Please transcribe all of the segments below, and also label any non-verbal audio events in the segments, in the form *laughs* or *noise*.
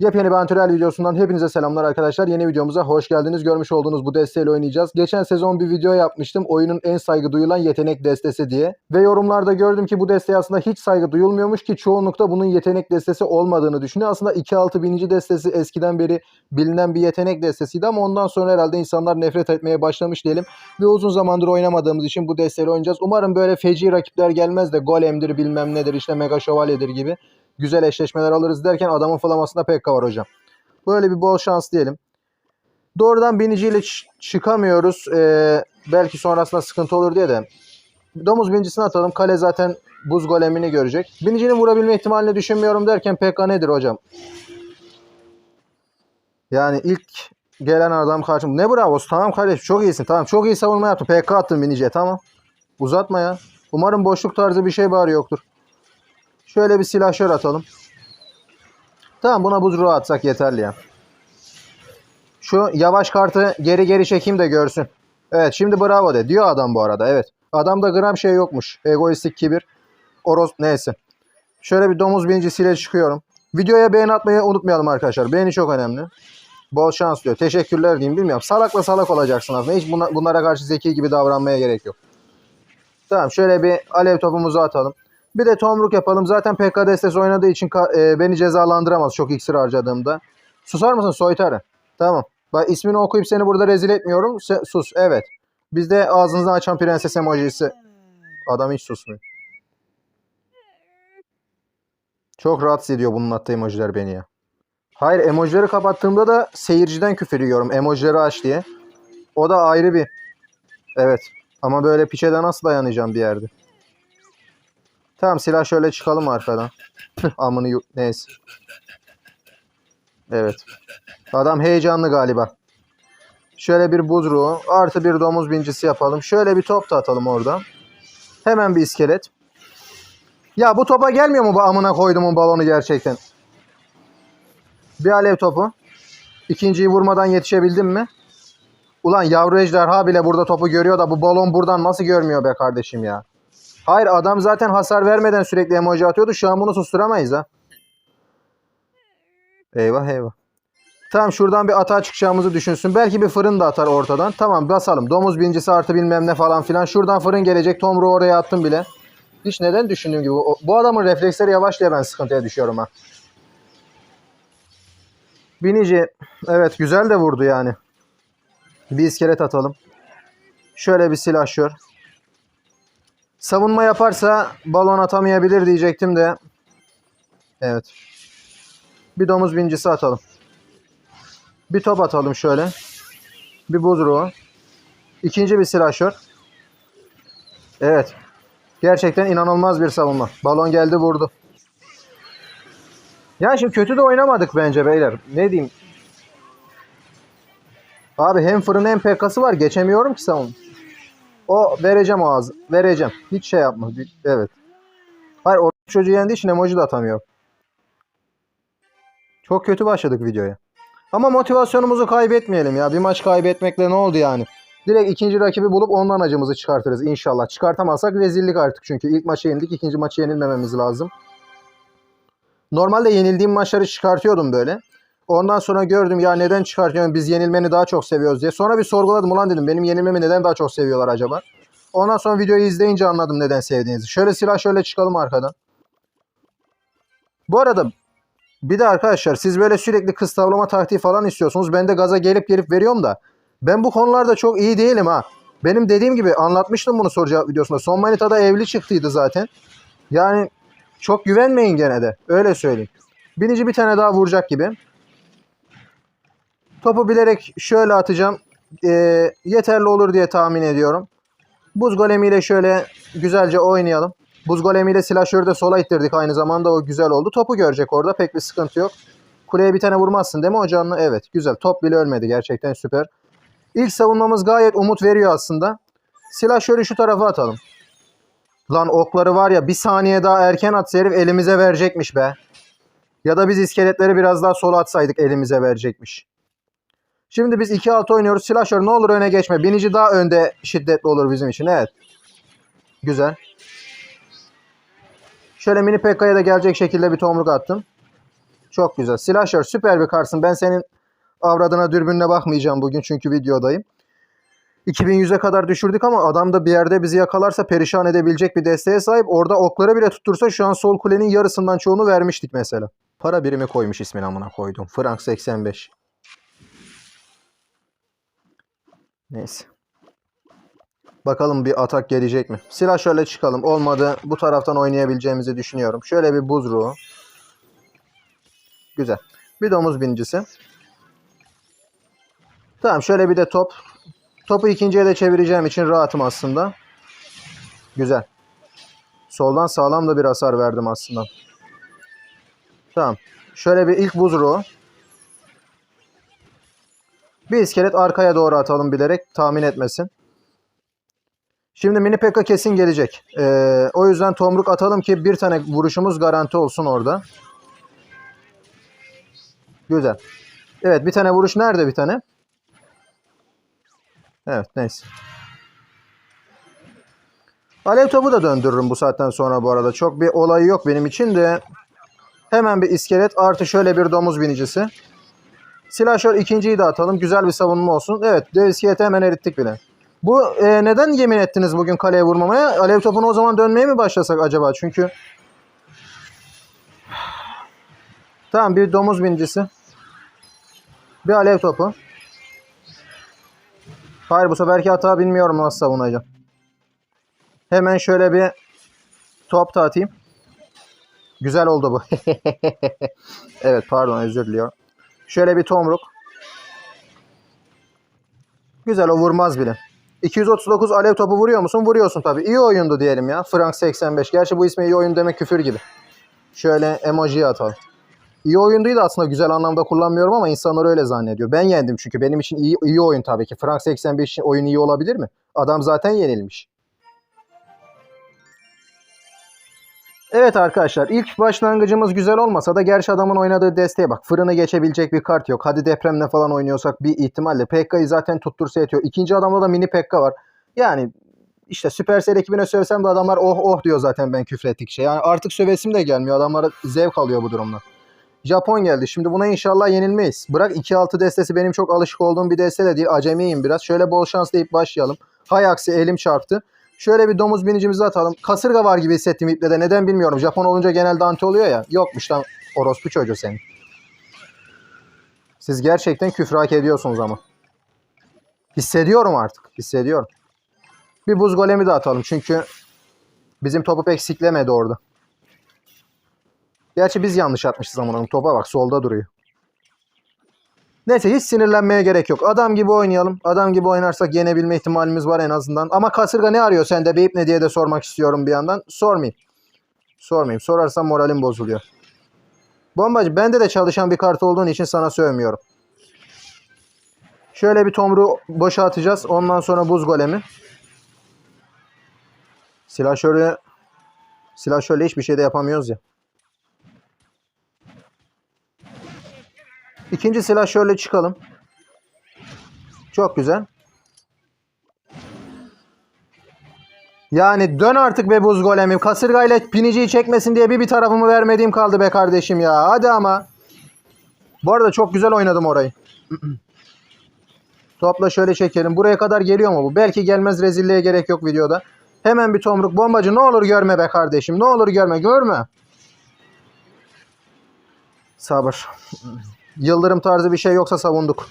Yepyeni bir antrenör videosundan hepinize selamlar arkadaşlar. Yeni videomuza hoş geldiniz. Görmüş olduğunuz bu desteğiyle oynayacağız. Geçen sezon bir video yapmıştım. Oyunun en saygı duyulan yetenek destesi diye. Ve yorumlarda gördüm ki bu desteğe aslında hiç saygı duyulmuyormuş ki çoğunlukta bunun yetenek destesi olmadığını düşünüyor. Aslında 2-6 binici destesi eskiden beri bilinen bir yetenek destesiydi ama ondan sonra herhalde insanlar nefret etmeye başlamış diyelim. Ve uzun zamandır oynamadığımız için bu desteğiyle oynayacağız. Umarım böyle feci rakipler gelmez de golemdir bilmem nedir işte mega şövalyedir gibi güzel eşleşmeler alırız derken adamın flamasında Pekka var hocam. Böyle bir bol şans diyelim. Doğrudan biniciyle çıkamıyoruz. Ee, belki sonrasında sıkıntı olur diye de. Domuz binicisini atalım. Kale zaten buz golemini görecek. Binicinin vurabilme ihtimalini düşünmüyorum derken Pekka nedir hocam? Yani ilk gelen adam karşım. Ne bravosu tamam kardeşim çok iyisin. Tamam çok iyi savunma yaptın. PK attın biniciye tamam. Uzatma ya. Umarım boşluk tarzı bir şey bari yoktur. Şöyle bir silahşör atalım. Tamam buna buz ruhu atsak yeterli ya. Şu yavaş kartı geri geri çekeyim de görsün. Evet şimdi bravo de. Diyor adam bu arada evet. Adamda gram şey yokmuş. Egoistik kibir. Oros neyse. Şöyle bir domuz binicisiyle çıkıyorum. Videoya beğeni atmayı unutmayalım arkadaşlar. Beğeni çok önemli. Bol şans diyor. Teşekkürler diyeyim bilmiyorum. Salakla salak olacaksın aslında. Hiç bunlara karşı zeki gibi davranmaya gerek yok. Tamam şöyle bir alev topumuzu atalım. Bir de tomruk yapalım. Zaten PK destesi oynadığı için e, beni cezalandıramaz çok iksir harcadığımda. Susar mısın soytarı? Tamam. Bak ismini okuyup seni burada rezil etmiyorum. Se- sus. Evet. Bizde ağzınızdan açan prenses emojisi. Adam hiç susmuyor. Çok rahatsız ediyor bunun attığı emojiler beni ya. Hayır emojileri kapattığımda da seyirciden küfür yiyorum. Emojileri aç diye. O da ayrı bir. Evet. Ama böyle piçede nasıl dayanacağım bir yerde? Tamam silah şöyle çıkalım arkadan. *laughs* Amını neyse. Evet. Adam heyecanlı galiba. Şöyle bir buz ruhu. Artı bir domuz bincisi yapalım. Şöyle bir top da atalım orada. Hemen bir iskelet. Ya bu topa gelmiyor mu bu amına koyduğumun balonu gerçekten? Bir alev topu. İkinciyi vurmadan yetişebildim mi? Ulan yavru ejderha bile burada topu görüyor da bu balon buradan nasıl görmüyor be kardeşim ya? Hayır adam zaten hasar vermeden sürekli emoji atıyordu. Şu an bunu susturamayız ha. Eyvah eyvah. Tamam şuradan bir atağa çıkacağımızı düşünsün. Belki bir fırın da atar ortadan. Tamam basalım. Domuz bincisi artı bilmem ne falan filan. Şuradan fırın gelecek. Tomru oraya attım bile. Hiç neden düşündüğüm gibi. Bu adamın refleksleri yavaş diye ben sıkıntıya düşüyorum ha. Binici. Evet güzel de vurdu yani. Bir iskelet atalım. Şöyle bir silahşör. Savunma yaparsa balon atamayabilir diyecektim de. Evet. Bir domuz bincisi atalım. Bir top atalım şöyle. Bir buz ruhu. İkinci bir silahşör. Evet. Gerçekten inanılmaz bir savunma. Balon geldi vurdu. Ya şimdi kötü de oynamadık bence beyler. Ne diyeyim? Abi hem fırın hem PK'sı var. Geçemiyorum ki savunma. O vereceğim o ağzı. Vereceğim. Hiç şey yapma. Evet. Hayır o çocuğu yendiği için emoji de atamıyor. Çok kötü başladık videoya. Ama motivasyonumuzu kaybetmeyelim ya. Bir maç kaybetmekle ne oldu yani? Direkt ikinci rakibi bulup ondan acımızı çıkartırız inşallah. Çıkartamazsak rezillik artık çünkü. ilk maçı yendik, ikinci maçı yenilmememiz lazım. Normalde yenildiğim maçları çıkartıyordum böyle. Ondan sonra gördüm ya neden çıkartıyorum biz yenilmeni daha çok seviyoruz diye. Sonra bir sorguladım ulan dedim benim yenilmemi neden daha çok seviyorlar acaba? Ondan sonra videoyu izleyince anladım neden sevdiğinizi. Şöyle silah şöyle çıkalım arkadan. Bu arada bir de arkadaşlar siz böyle sürekli kız tavlama taktiği falan istiyorsunuz. Ben de gaza gelip gelip veriyorum da. Ben bu konularda çok iyi değilim ha. Benim dediğim gibi anlatmıştım bunu soru cevap videosunda. Son manitada evli çıktıydı zaten. Yani çok güvenmeyin gene de. Öyle söyleyeyim. Binici bir tane daha vuracak gibi. Topu bilerek şöyle atacağım. Ee, yeterli olur diye tahmin ediyorum. Buz golemiyle şöyle güzelce oynayalım. Buz golemiyle silahşörü de sola ittirdik aynı zamanda o güzel oldu. Topu görecek orada pek bir sıkıntı yok. Kuleye bir tane vurmazsın değil mi hocamla? Evet güzel. Top bile ölmedi gerçekten süper. İlk savunmamız gayet umut veriyor aslında. Silahşörü şu tarafa atalım. Lan okları var ya bir saniye daha erken atsa herif elimize verecekmiş be. Ya da biz iskeletleri biraz daha sola atsaydık elimize verecekmiş. Şimdi biz 2-6 oynuyoruz. Silahşör ne olur öne geçme. Binici daha önde şiddetli olur bizim için. Evet. Güzel. Şöyle mini PK'ya da gelecek şekilde bir tomruk attım. Çok güzel. Slasher süper bir karsın. Ben senin avradına dürbünle bakmayacağım bugün çünkü videodayım. 2100'e kadar düşürdük ama adam da bir yerde bizi yakalarsa perişan edebilecek bir desteğe sahip. Orada okları bile tuttursa şu an sol kulenin yarısından çoğunu vermiştik mesela. Para birimi koymuş ismini amına koydum. Frank 85. Neyse. Bakalım bir atak gelecek mi? Silah şöyle çıkalım. Olmadı bu taraftan oynayabileceğimizi düşünüyorum. Şöyle bir buzruğu. Güzel. Bir domuz binicisi. Tamam şöyle bir de top. Topu ikinciye de çevireceğim için rahatım aslında. Güzel. Soldan sağlam da bir hasar verdim aslında. Tamam. Şöyle bir ilk buzruğu. Bir iskelet arkaya doğru atalım bilerek tahmin etmesin. Şimdi mini pekka kesin gelecek. Ee, o yüzden tomruk atalım ki bir tane vuruşumuz garanti olsun orada. Güzel. Evet bir tane vuruş nerede bir tane? Evet neyse. Alev topu da döndürürüm bu saatten sonra bu arada. Çok bir olayı yok benim için de. Hemen bir iskelet artı şöyle bir domuz binicisi. Silahşör ikinciyi de atalım. Güzel bir savunma olsun. Evet dev iskeleti hemen erittik bile. Bu e, neden yemin ettiniz bugün kaleye vurmamaya? Alev topunu o zaman dönmeye mi başlasak acaba? Çünkü Tamam bir domuz binicisi. Bir alev topu. Hayır bu seferki hata bilmiyorum nasıl savunacağım. Hemen şöyle bir top da atayım. Güzel oldu bu. *laughs* evet pardon özür diliyorum. Şöyle bir tomruk. Güzel o vurmaz bile. 239 alev topu vuruyor musun? Vuruyorsun tabii. İyi oyundu diyelim ya. Frank 85. Gerçi bu isme iyi oyun demek küfür gibi. Şöyle emoji atalım. İyi oyun değil de aslında güzel anlamda kullanmıyorum ama insanlar öyle zannediyor. Ben yendim çünkü benim için iyi, iyi oyun tabii ki. Frank 85 için oyun iyi olabilir mi? Adam zaten yenilmiş. Evet arkadaşlar ilk başlangıcımız güzel olmasa da gerçi adamın oynadığı desteğe bak. Fırını geçebilecek bir kart yok. Hadi depremle falan oynuyorsak bir ihtimalle. Pekka'yı zaten tuttursa yetiyor. İkinci adamda da mini Pekka var. Yani işte Supercell ekibine sövsem de adamlar oh oh diyor zaten ben küfrettikçe. Yani artık sövesim de gelmiyor. Adamlara zevk alıyor bu durumda. Japon geldi. Şimdi buna inşallah yenilmeyiz. Bırak 2-6 destesi benim çok alışık olduğum bir deste de değil. Acemiyim biraz. Şöyle bol şans deyip başlayalım. Hay aksi elim çarptı. Şöyle bir domuz binicimizi atalım. Kasırga var gibi hissettim iple de. Neden bilmiyorum. Japon olunca genelde anti oluyor ya. Yokmuş lan orospu çocuğu senin. Siz gerçekten küfür ediyorsunuz ama. Hissediyorum artık. Hissediyorum. Bir buz golemi de atalım. Çünkü bizim topu pek siklemedi orada. Gerçi biz yanlış atmışız ama topa bak solda duruyor. Neyse hiç sinirlenmeye gerek yok. Adam gibi oynayalım. Adam gibi oynarsak yenebilme ihtimalimiz var en azından. Ama kasırga ne arıyor sende beyip ne diye de sormak istiyorum bir yandan. Sormayayım. Sormayayım. Sorarsam moralim bozuluyor. Bombacı bende de çalışan bir kart olduğun için sana sövmüyorum. Şöyle bir tomru boşa atacağız. Ondan sonra buz golemi. Silah şöyle silah şöyle hiçbir şey de yapamıyoruz ya. İkinci silah şöyle çıkalım. Çok güzel. Yani dön artık be buz golemi. Kasırgayla piniciyi çekmesin diye bir bir tarafımı vermediğim kaldı be kardeşim ya. Hadi ama. Bu arada çok güzel oynadım orayı. *clears throat* Topla şöyle çekelim. Buraya kadar geliyor mu bu? Belki gelmez rezilliğe gerek yok videoda. Hemen bir tomruk bombacı ne olur görme be kardeşim. Ne olur görme görme. Sabır. Yıldırım tarzı bir şey yoksa savunduk.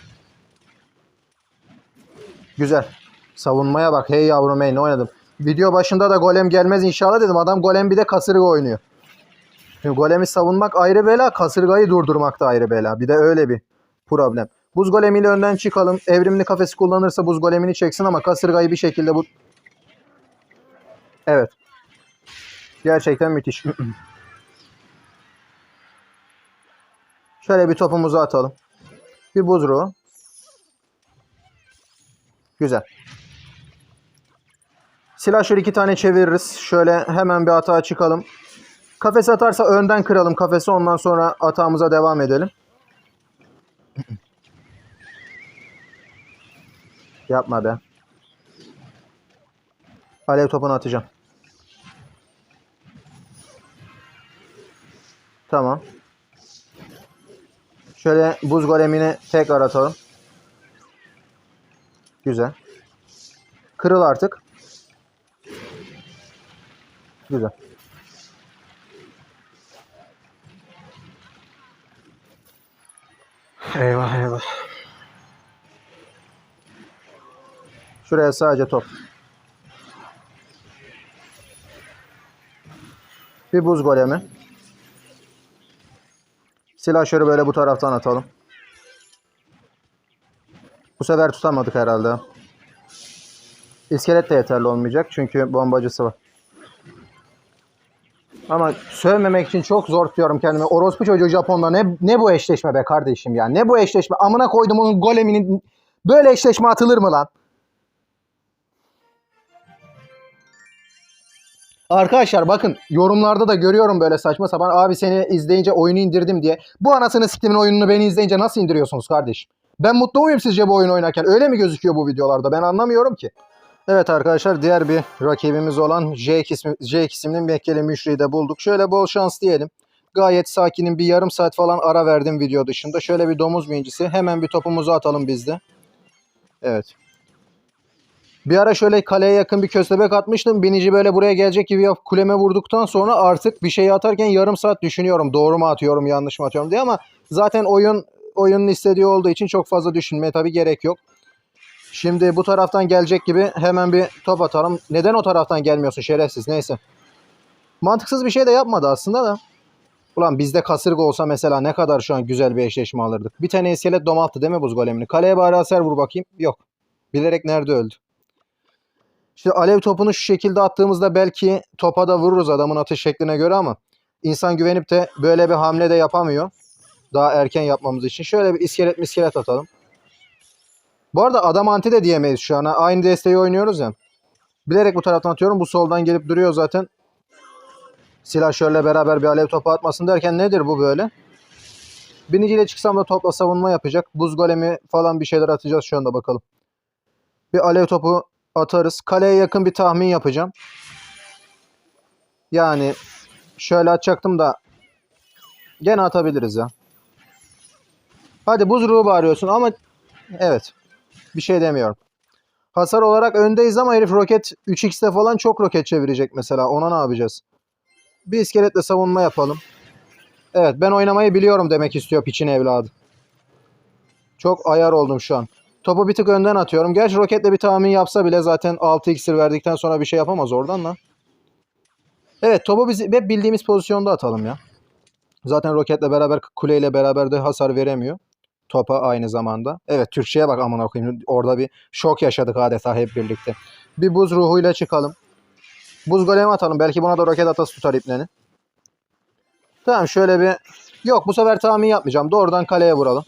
Güzel. Savunmaya bak. Hey yavrum hey ne oynadım. Video başında da golem gelmez inşallah dedim. Adam golem bir de kasırga oynuyor. Şimdi golemi savunmak ayrı bela. Kasırgayı durdurmak da ayrı bela. Bir de öyle bir problem. Buz golemiyle önden çıkalım. Evrimli kafesi kullanırsa buz golemini çeksin ama kasırgayı bir şekilde bu... Evet. Gerçekten müthiş. *clears throat* Şöyle bir topumuzu atalım. Bir buzruğu. Güzel. Silah şöyle iki tane çeviririz. Şöyle hemen bir atağa çıkalım. Kafes atarsa önden kıralım kafesi. Ondan sonra atağımıza devam edelim. *clears throat* Yapma be. Alev topunu atacağım. Tamam. Şöyle buz golemini tekrar atalım. Güzel. Kırıl artık. Güzel. Eyvah eyvah. Şuraya sadece top. Bir buz golemi. Silahşörü böyle bu taraftan atalım. Bu sefer tutamadık herhalde. İskelet de yeterli olmayacak çünkü bombacısı var. Ama sövmemek için çok zor tutuyorum kendimi. Orospu çocuğu Japon'da ne ne bu eşleşme be kardeşim ya. Ne bu eşleşme? Amına koydum onun goleminin böyle eşleşme atılır mı lan? Arkadaşlar bakın yorumlarda da görüyorum böyle saçma sapan abi seni izleyince oyunu indirdim diye. Bu anasını siktimin oyununu beni izleyince nasıl indiriyorsunuz kardeşim? Ben mutlu muyum sizce bu oyunu oynarken? Öyle mi gözüküyor bu videolarda? Ben anlamıyorum ki. Evet arkadaşlar diğer bir rakibimiz olan J ismi, J isimli Mekkeli Müşri'yi de bulduk. Şöyle bol şans diyelim. Gayet sakinim bir yarım saat falan ara verdim video dışında. Şöyle bir domuz bincisi. Hemen bir topumuzu atalım biz de. Evet. Bir ara şöyle kaleye yakın bir köstebek atmıştım. Binici böyle buraya gelecek gibi kuleme vurduktan sonra artık bir şey atarken yarım saat düşünüyorum. Doğru mu atıyorum yanlış mı atıyorum diye ama zaten oyun oyunun istediği olduğu için çok fazla düşünmeye tabii gerek yok. Şimdi bu taraftan gelecek gibi hemen bir top atalım. Neden o taraftan gelmiyorsun şerefsiz neyse. Mantıksız bir şey de yapmadı aslında da. Ulan bizde kasırga olsa mesela ne kadar şu an güzel bir eşleşme alırdık. Bir tane iskelet domalttı değil mi buz golemini? Kaleye bari aser vur bakayım. Yok. Bilerek nerede öldü? İşte alev topunu şu şekilde attığımızda belki topa da vururuz adamın atış şekline göre ama insan güvenip de böyle bir hamle de yapamıyor. Daha erken yapmamız için. Şöyle bir iskelet miskelet atalım. Bu arada adam anti de diyemeyiz şu an. Aynı desteği oynuyoruz ya. Bilerek bu taraftan atıyorum. Bu soldan gelip duruyor zaten. Silahşörle beraber bir alev topu atmasın derken nedir bu böyle? Biniciyle çıksam da topla savunma yapacak. Buz golemi falan bir şeyler atacağız şu anda bakalım. Bir alev topu atarız. Kaleye yakın bir tahmin yapacağım. Yani şöyle atacaktım da gene atabiliriz ya. Hadi buz ruhu bağırıyorsun ama evet. Bir şey demiyorum. Hasar olarak öndeyiz ama herif roket 3x'te falan çok roket çevirecek mesela. Ona ne yapacağız? Bir iskeletle savunma yapalım. Evet ben oynamayı biliyorum demek istiyor piçin evladı. Çok ayar oldum şu an. Topu bir tık önden atıyorum. Gerçi roketle bir tahmin yapsa bile zaten 6 iksir verdikten sonra bir şey yapamaz oradan da. Evet topu biz hep bildiğimiz pozisyonda atalım ya. Zaten roketle beraber kuleyle beraber de hasar veremiyor. Topa aynı zamanda. Evet Türkçe'ye bak aman okuyayım. Orada bir şok yaşadık adeta hep birlikte. Bir buz ruhuyla çıkalım. Buz golemi atalım. Belki buna da roket atası tutar ipneni. Tamam şöyle bir... Yok bu sefer tahmin yapmayacağım. Doğrudan kaleye vuralım.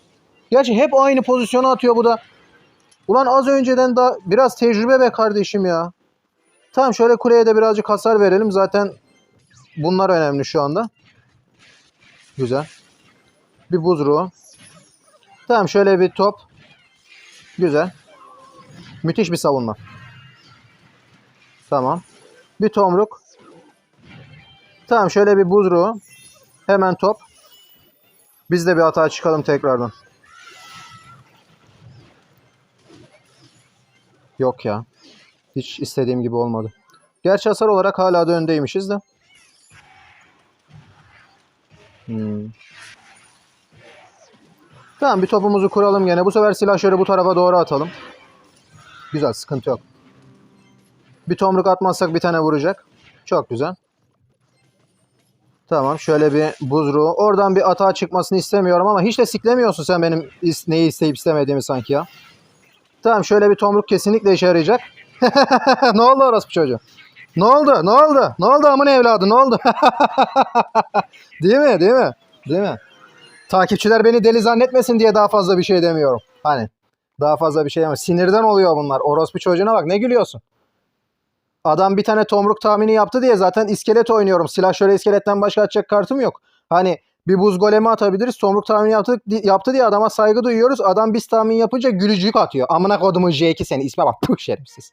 Gerçi hep aynı pozisyona atıyor bu da. Ulan az önceden da biraz tecrübe be kardeşim ya. Tamam şöyle kuleye de birazcık hasar verelim. Zaten bunlar önemli şu anda. Güzel. Bir buz ruhu. Tamam şöyle bir top. Güzel. Müthiş bir savunma. Tamam. Bir tomruk. Tamam şöyle bir buz ruhu. Hemen top. Biz de bir hata çıkalım tekrardan. Yok ya. Hiç istediğim gibi olmadı. Gerçi hasar olarak hala da öndeymişiz de. Hmm. Tamam bir topumuzu kuralım gene. Bu sefer silah şöyle bu tarafa doğru atalım. Güzel sıkıntı yok. Bir tomruk atmazsak bir tane vuracak. Çok güzel. Tamam şöyle bir buzruğu. Oradan bir atağa çıkmasını istemiyorum ama hiç de siklemiyorsun sen benim neyi isteyip istemediğimi sanki ya. Tamam şöyle bir tomruk kesinlikle işe yarayacak. *laughs* ne oldu orospu çocuğu? Ne oldu? Ne oldu? Ne oldu amın evladı? Ne oldu? *laughs* değil mi? Değil mi? Değil mi? Takipçiler beni deli zannetmesin diye daha fazla bir şey demiyorum. Hani daha fazla bir şey ama sinirden oluyor bunlar. Orospu çocuğuna bak ne gülüyorsun? Adam bir tane tomruk tahmini yaptı diye zaten iskelet oynuyorum. Silah şöyle iskeletten başka atacak kartım yok. Hani bir buz golemi atabiliriz. Tomruk tahmini yaptık, yaptı diye adama saygı duyuyoruz. Adam biz tahmin yapınca gülücük atıyor. Amına kodumun J2 seni. İsme bak. Puh şerefsiz.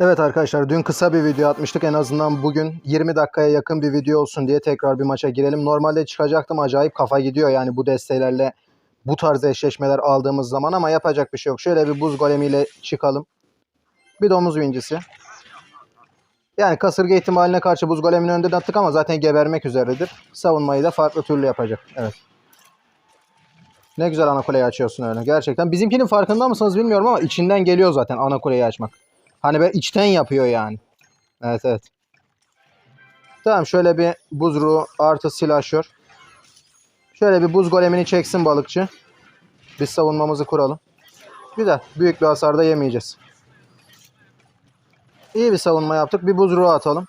Evet arkadaşlar dün kısa bir video atmıştık. En azından bugün 20 dakikaya yakın bir video olsun diye tekrar bir maça girelim. Normalde çıkacaktım acayip kafa gidiyor yani bu destelerle Bu tarz eşleşmeler aldığımız zaman ama yapacak bir şey yok. Şöyle bir buz golemiyle çıkalım. Bir domuz vincisi. Yani kasırga ihtimaline karşı buz golemini önden attık ama zaten gebermek üzeredir. Savunmayı da farklı türlü yapacak. Evet. Ne güzel ana kuleyi açıyorsun öyle. Gerçekten. Bizimkinin farkında mısınız bilmiyorum ama içinden geliyor zaten ana kuleyi açmak. Hani böyle içten yapıyor yani. Evet evet. Tamam şöyle bir buz ruhu artı silahşör. Şöyle bir buz golemini çeksin balıkçı. Biz savunmamızı kuralım. Güzel. Büyük bir hasar da yemeyeceğiz. İyi bir savunma yaptık. Bir buz ruhu atalım.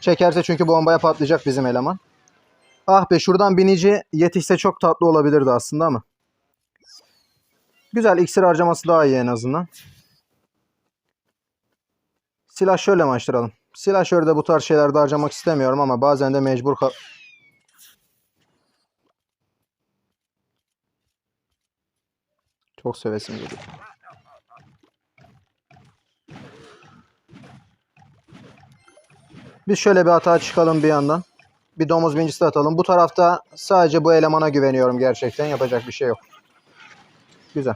Çekerse çünkü bombaya patlayacak bizim eleman. Ah be şuradan binici yetişse çok tatlı olabilirdi aslında ama. Güzel iksir harcaması daha iyi en azından. Silah şöyle mi açtıralım? Silah şöyle de bu tarz şeylerde harcamak istemiyorum ama bazen de mecbur kal... Çok sevesim geliyor. Biz şöyle bir hata çıkalım bir yandan. Bir domuz bincisi atalım. Bu tarafta sadece bu elemana güveniyorum gerçekten. Yapacak bir şey yok. Güzel.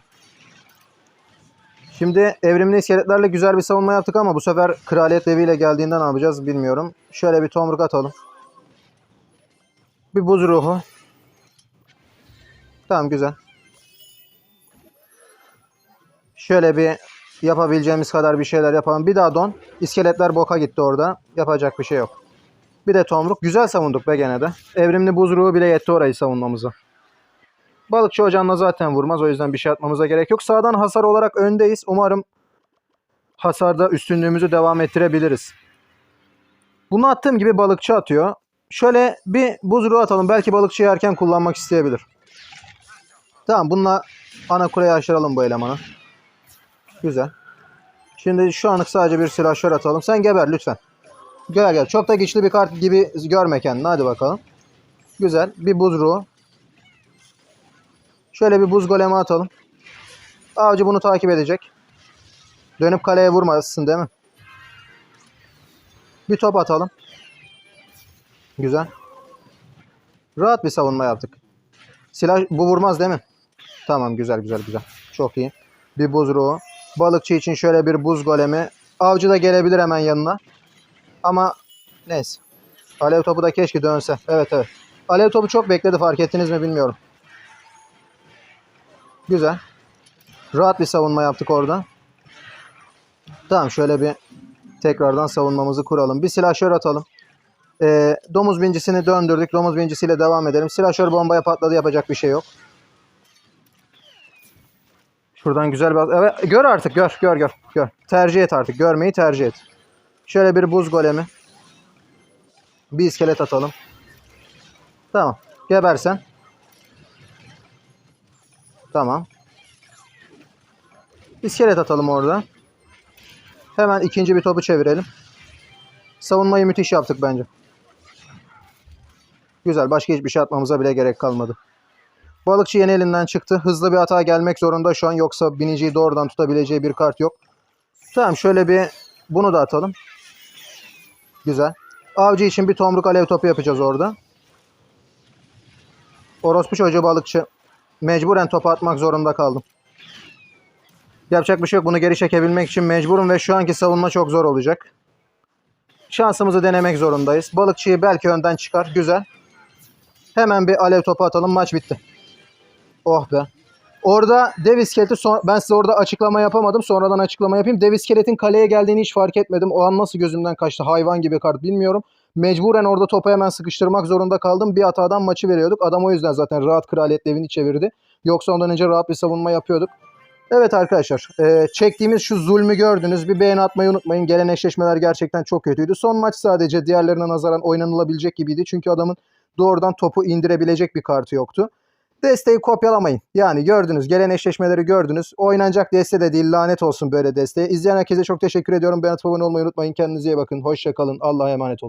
Şimdi evrimli iskeletlerle güzel bir savunma yaptık ama bu sefer kraliyet deviyle geldiğinde ne yapacağız bilmiyorum. Şöyle bir tomruk atalım. Bir buz ruhu. Tamam güzel. Şöyle bir yapabileceğimiz kadar bir şeyler yapalım. Bir daha don. İskeletler boka gitti orada. Yapacak bir şey yok. Bir de tomruk. Güzel savunduk be gene de. Evrimli buz ruhu bile yetti orayı savunmamıza. Balıkçı ocağına zaten vurmaz. O yüzden bir şey atmamıza gerek yok. Sağdan hasar olarak öndeyiz. Umarım hasarda üstünlüğümüzü devam ettirebiliriz. Bunu attığım gibi balıkçı atıyor. Şöyle bir buz ruhu atalım. Belki balıkçı yerken kullanmak isteyebilir. Tamam bununla ana kuleyi aşıralım bu elemanı. Güzel. Şimdi şu anlık sadece bir silahşör atalım. Sen geber lütfen. Gel gel. Çok da güçlü bir kart gibi görme kendini. Hadi bakalım. Güzel. Bir buz ruhu. Şöyle bir buz golemi atalım. Avcı bunu takip edecek. Dönüp kaleye vurmasın değil mi? Bir top atalım. Güzel. Rahat bir savunma yaptık. Silah bu vurmaz değil mi? Tamam güzel güzel güzel. Çok iyi. Bir buz ruhu. Balıkçı için şöyle bir buz golemi. Avcı da gelebilir hemen yanına. Ama neyse. Alev topu da keşke dönse. Evet evet. Alev topu çok bekledi fark ettiniz mi bilmiyorum. Güzel. Rahat bir savunma yaptık orada. Tamam şöyle bir tekrardan savunmamızı kuralım. Bir silahşör atalım. Ee, domuz bincisini döndürdük. Domuz bincisiyle devam edelim. Silahşör bombaya patladı yapacak bir şey yok. Şuradan güzel bir... Evet, gör artık gör gör gör. gör. Tercih et artık. Görmeyi tercih et. Şöyle bir buz golemi. Bir iskelet atalım. Tamam. Gebersen. Tamam. İskelet atalım orada. Hemen ikinci bir topu çevirelim. Savunmayı müthiş yaptık bence. Güzel. Başka hiçbir şey atmamıza bile gerek kalmadı. Balıkçı yeni elinden çıktı. Hızlı bir hata gelmek zorunda şu an. Yoksa biniciyi doğrudan tutabileceği bir kart yok. Tamam şöyle bir bunu da atalım. Güzel. Avcı için bir tomruk alev topu yapacağız orada. Orospu çocuğu balıkçı. Mecburen topu atmak zorunda kaldım. Yapacak bir şey yok. Bunu geri çekebilmek için mecburum ve şu anki savunma çok zor olacak. Şansımızı denemek zorundayız. Balıkçıyı belki önden çıkar. Güzel. Hemen bir alev topu atalım. Maç bitti. Oh be. Orada dev iskeleti ben size orada açıklama yapamadım. Sonradan açıklama yapayım. Dev iskeletin kaleye geldiğini hiç fark etmedim. O an nasıl gözümden kaçtı hayvan gibi kart bilmiyorum. Mecburen orada topu hemen sıkıştırmak zorunda kaldım. Bir hatadan maçı veriyorduk. Adam o yüzden zaten rahat kraliyet devini çevirdi. Yoksa ondan önce rahat bir savunma yapıyorduk. Evet arkadaşlar e, çektiğimiz şu zulmü gördünüz. Bir beğeni atmayı unutmayın. Gelen eşleşmeler gerçekten çok kötüydü. Son maç sadece diğerlerine nazaran oynanılabilecek gibiydi. Çünkü adamın doğrudan topu indirebilecek bir kartı yoktu. Desteği kopyalamayın. Yani gördünüz. Gelen eşleşmeleri gördünüz. Oynanacak deste de değil. Lanet olsun böyle desteğe. İzleyen herkese çok teşekkür ediyorum. Beğenip abone olmayı unutmayın. Kendinize iyi bakın. Hoşçakalın. Allah'a emanet olun.